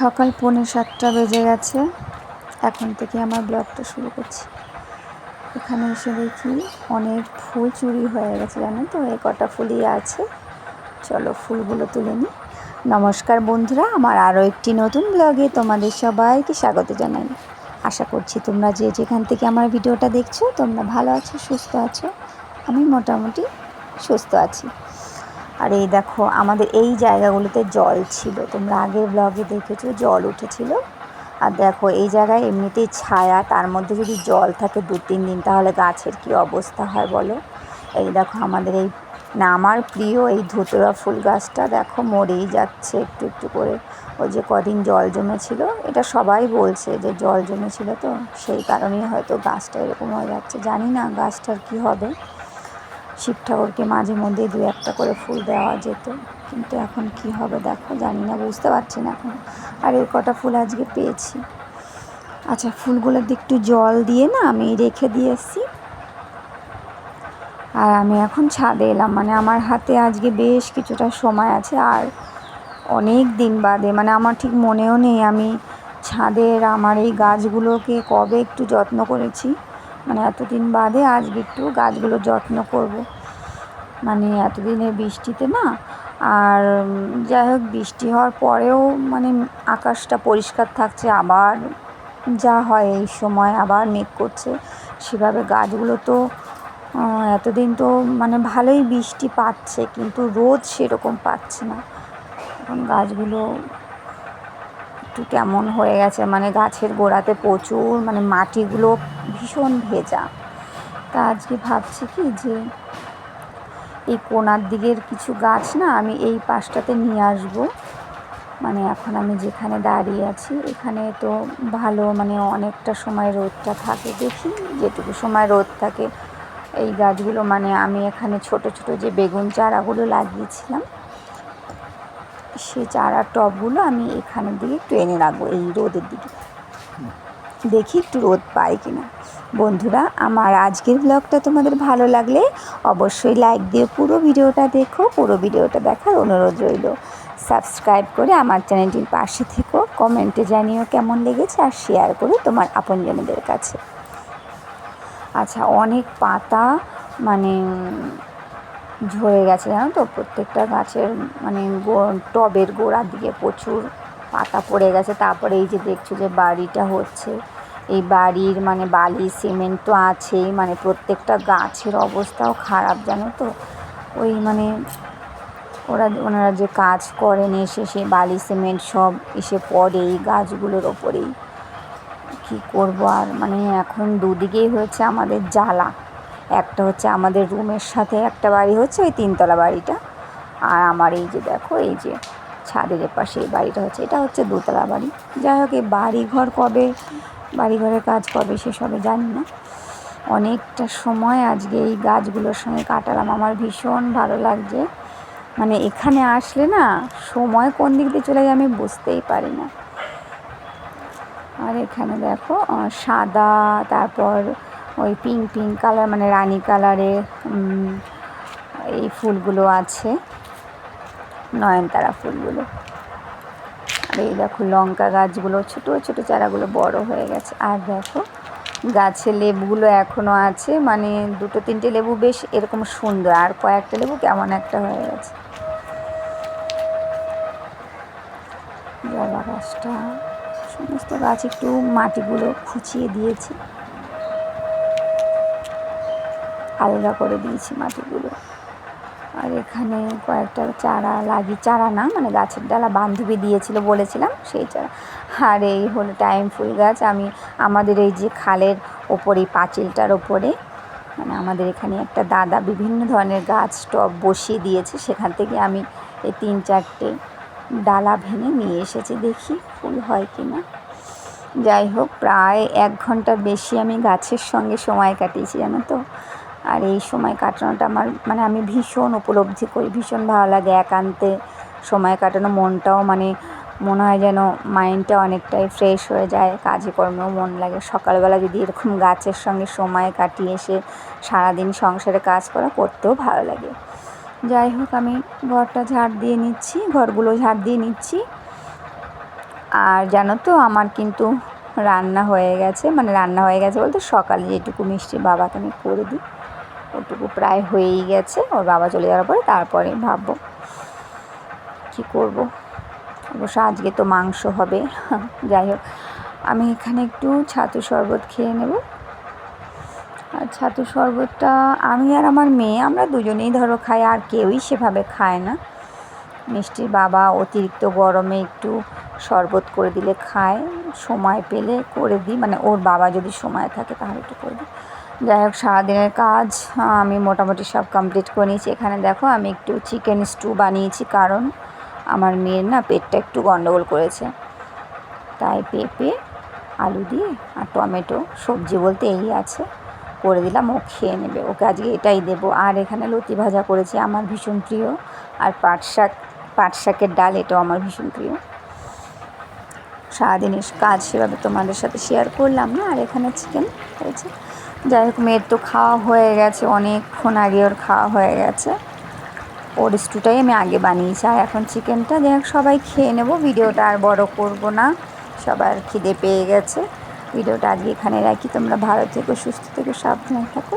সকাল পৌনে সাতটা বেজে গেছে। এখন থেকে আমার ব্লগটা শুরু করছি। এখানে এসে দেখি অনেক ফুল চুরি হয়ে গেছে, জানো তো? এই কটা ফুলই আছে। চলো ফুলগুলো তুলে নিই। নমস্কার বন্ধুরা, আমার আরও একটি নতুন ব্লগে তোমাদের সবাইকে স্বাগত জানাই। আশা করছি তোমরা যে যেখান থেকে আমার ভিডিওটা দেখছ, তোমরা ভালো আছো, সুস্থ আছো। আমি মোটামুটি সুস্থ আছি। আর এই দেখো, আমাদের এই জায়গাগুলোতে জল ছিল। তোমরা আগের ব্লগে দেখেছ, জল উঠেছিল। আর দেখো, এই জায়গায় এমনিতেই ছায়া, তার মধ্যে যদি জল থাকে দু, তিন দিন, তাহলে গাছের কি অবস্থা হয় বলো? এই দেখো, আমাদের এই না, আমার প্রিয় এই ধুতরা ফুল গাছটা দেখো, মরেই যাচ্ছে একটু একটু করে। ওই যে কদিন জল জমেছিল, এটা সবাই বলছে যে জল জমেছিল তো, সেই কারণেই হয়তো গাছটা এরকম হয়ে যাচ্ছে। জানি না গাছটার কি হবে। শিব ঠাকুরকে মাঝে মধ্যে দু একটা করে ফুল দেওয়া যেত। কিন্তু এখন কি হবে দেখো, জানি না, বুঝতে পারছি না এখন। আর এই কটা ফুল আজকে পেয়েছি। আচ্ছা ফুলগুলোর ফুলগুলোতে একটু জল দিয়ে না আমি রেখে দিয়ে এসেছি। আর আমি এখন ছাদে এলাম মানে আমার হাতে আজকে বেশ কিছুটা সময় আছে। আর অনেক দিন বাদে মানে আমার ঠিক মনেও নেই আমি ছাদের আমার এই গাছগুলোকে কবে একটু যত্ন করেছি। মানে এতদিন বাদে আজকে একটু গাছগুলো যত্ন করব। মানে এতদিনের বৃষ্টিতে না, আর যাই হোক বৃষ্টি হওয়ার পরেও মানে আকাশটা পরিষ্কার থাকছে, আবার যা হয় এই সময় আবার মেঘ করছে। সেভাবে গাছগুলো তো এতদিন তো মানে ভালোই বৃষ্টি পাচ্ছে, কিন্তু রোদ সেরকম পাচ্ছে না। এখন গাছগুলো একটু কেমন হয়ে গেছে? মানে গাছের গোড়াতে প্রচুর মানে মাটিগুলো ভীষণ ভেজা। তা আজকে ভাবছি কি যে এই কোনার দিকের কিছু গাছ না আমি এই পাশটাতে নিয়ে আসব। মানে এখন আমি যেখানে দাঁড়িয়ে আছি, এখানে তো ভালো মানে অনেকটা সময় রোদটা থাকে। দেখি যেটুকু সময় রোদ থাকে, এই গাছগুলো মানে আমি এখানে ছোট ছোট যে বেগুন চারাগুলো লাগিয়েছিলাম সেই চারা টবগুলো আমি এখানের দিকে একটু এনে রাখব, এই রোদের দিকে। দেখি একটু রোদ পাই কিনা। বন্ধুরা, আমার আজকের ব্লগটা তোমাদের ভালো লাগলে অবশ্যই লাইক দিয়ে পুরো ভিডিওটা দেখো, পুরো ভিডিওটা দেখার অনুরোধ রইল। সাবস্ক্রাইব করে আমার চ্যানেলটির পাশে থেকো কমেন্টে জানিও কেমন লেগেছে আর শেয়ার করো তোমার আপনজনদের কাছে। আচ্ছা অনেক পাতা মানে ঝরে গেছে, জানো তো? প্রত্যেকটা গাছের মানে টবের গোড়ার দিকে প্রচুর পাতা পড়ে গেছে। তারপরে এই যে দেখছ যে বাড়িটা হচ্ছে, এই বাড়ির মানে বালি, সিমেন্ট তো আছেই মানে প্রত্যেকটা গাছের অবস্থাও খারাপ, জানো তো? ওই মানে ওরা, ওনারা যে কাজ করেন এসে, সে বালি, সিমেন্ট সব এসে পড়ে এই গাছগুলোর ওপরেই। কী করব আর? মানে এখন দুদিকেই হয়েছে আমাদের জ্বালা। একটা হচ্ছে আমাদের রুমের সাথে একটা বাড়ি হচ্ছে, ওই তিনতলা বাড়িটা। আর আমার এই যে দেখো, এই যে ছাদের পাশে এই বাড়িটা হচ্ছে, এটা হচ্ছে দোতলা বাড়ি। যাই হোক, এই বাড়ি ঘর কবে বাড়ি ঘরের কাজ কবে সেসবে জানি না। অনেকটা সময় আজকে এই গাছগুলোর সঙ্গে কাটালাম, আমার ভীষণ ভালো লাগছে। মানে এখানে আসলে না, সময় কোন দিক দিয়ে চলে যায় আমি বুঝতেই পারি না। আর এখানে দেখো সাদা, তারপর ওই পিঙ্ক পিঙ্ক কালার মানে রানি কালারের এই ফুলগুলো আছে, নয়নতারা ফুলগুলো। আর এই দেখো লঙ্কা গাছগুলো, ছোটো ছোটো চারাগুলো বড় হয়ে গেছে। আর দেখো গাছে লেবুগুলো এখনও আছে মানে দুটো, তিনটে লেবু বেশ এরকম সুন্দর, আর কয়েকটা লেবু কেমন একটা হয়ে গেছে। জবা গাছটা, সমস্ত গাছ একটু মাটিগুলো খুঁচিয়ে দিয়েছি। আলগা করে দিয়েছি মাটিগুলো। আর এখানে কয়েকটা চারা লাগি, চারা না মানে গাছের ডালা বান্ধবী দিয়েছিল বলেছিলাম, সেই চারা। আর এই হলো টাইম ফুল গাছ, আমি আমাদের এই যে খালের ওপরে পাঁচিলটার ওপরে মানে আমাদের এখানে একটা দাদা বিভিন্ন ধরনের গাছ টব বসিয়ে দিয়েছে, সেখান থেকে আমি এই তিন চারটে ডালা ভেঙে নিয়ে এসেছি দেখি ফুল হয় কি না যাই হোক, প্রায় এক ঘণ্টার বেশি আমি গাছের সঙ্গে সময় কাটিয়েছি, জানো তো। আর এই সময় কাটানোটা আমার মানে আমি ভীষণ উপলব্ধি করি, ভীষণ ভালো লাগে একান্তে সময় কাটানো, মনটাও মানে মনে হয় যেন মাইন্ডটা অনেকটাই ফ্রেশ হয়ে যায় কাজে কর্মেও মন লাগে। সকালবেলা যদি এরকম গাছের সঙ্গে সময় কাটিয়ে এসে সারাদিন সংসারে কাজ করা, করতেও ভালো লাগে। যাই হোক, আমি ঘরটা ঝাড় দিয়ে নিচ্ছি, ঘরগুলো ঝাড় দিয়ে নিচ্ছি। আর জানো তো, আমার কিন্তু রান্না হয়ে গেছে মানে রান্না হয়ে গেছে বলতে সকালে যেটুকু মিষ্টি বাবাকে আমি করে দিই। ওটুকু প্রায় হয়েই গেছে, ওর বাবা চলে যাওয়ার পরে তারপরে ভাববো কী করব। অবশ্য আজকে তো মাংস হবে। যাই হোক, আমি এখানে একটু ছাতু শরবত খেয়ে নেব। আর ছাতু শরবতটা আমি আর আমার মেয়ে, আমরা দুজনেই ধরো খাই, আর কেউই সেভাবে খায় না। মিষ্টির বাবা অতিরিক্ত গরমে একটু শরবত করে দিলে খায়। সময় পেলে করে দিই মানে ওর বাবা যদি সময় থাকে তাহলে একটু করে দিই। যাই হোক, সারাদিনের কাজ, আমি মোটামুটি সব কমপ্লিট করে নিয়েছি। এখানে দেখো, আমি একটু চিকেন স্টু বানিয়েছি, কারণ আমার মেয়ের না পেটটা একটু গন্ডগোল করেছে। তাই পেঁপে, আলু দিয়ে আর টমেটো, সবজি বলতে এই আছে, করে দিলাম, ও খেয়ে নেবে। ওকে আজকে এটাই দেবো। আর এখানে লতি ভাজা করেছি, আমার ভীষণ প্রিয়। আর পাট শাক, পাট শাকের ডাল, এটাও আমার ভীষণ প্রিয়। সারাদিনের কাজ সেভাবে তোমাদের সাথে শেয়ার করলাম না, আর এখানে চিকেন হয়েছে। যাই হোক মেয়ের তো খাওয়া হয়ে গেছে, অনেকক্ষণ আগে ওর খাওয়া হয়ে গেছে। ওর স্টুটাই আমি আগে বানিয়েছি, আর এখন চিকেনটা যাই হোক সবাই খেয়ে নেব, ভিডিওটা আর বড় করব না, সবার খিদে পেয়ে গেছে। ভিডিওটা আজকে এখানে রাখি, তোমরা ভালো থেকো, সুস্থ থেকে, সাবধানে থাকো।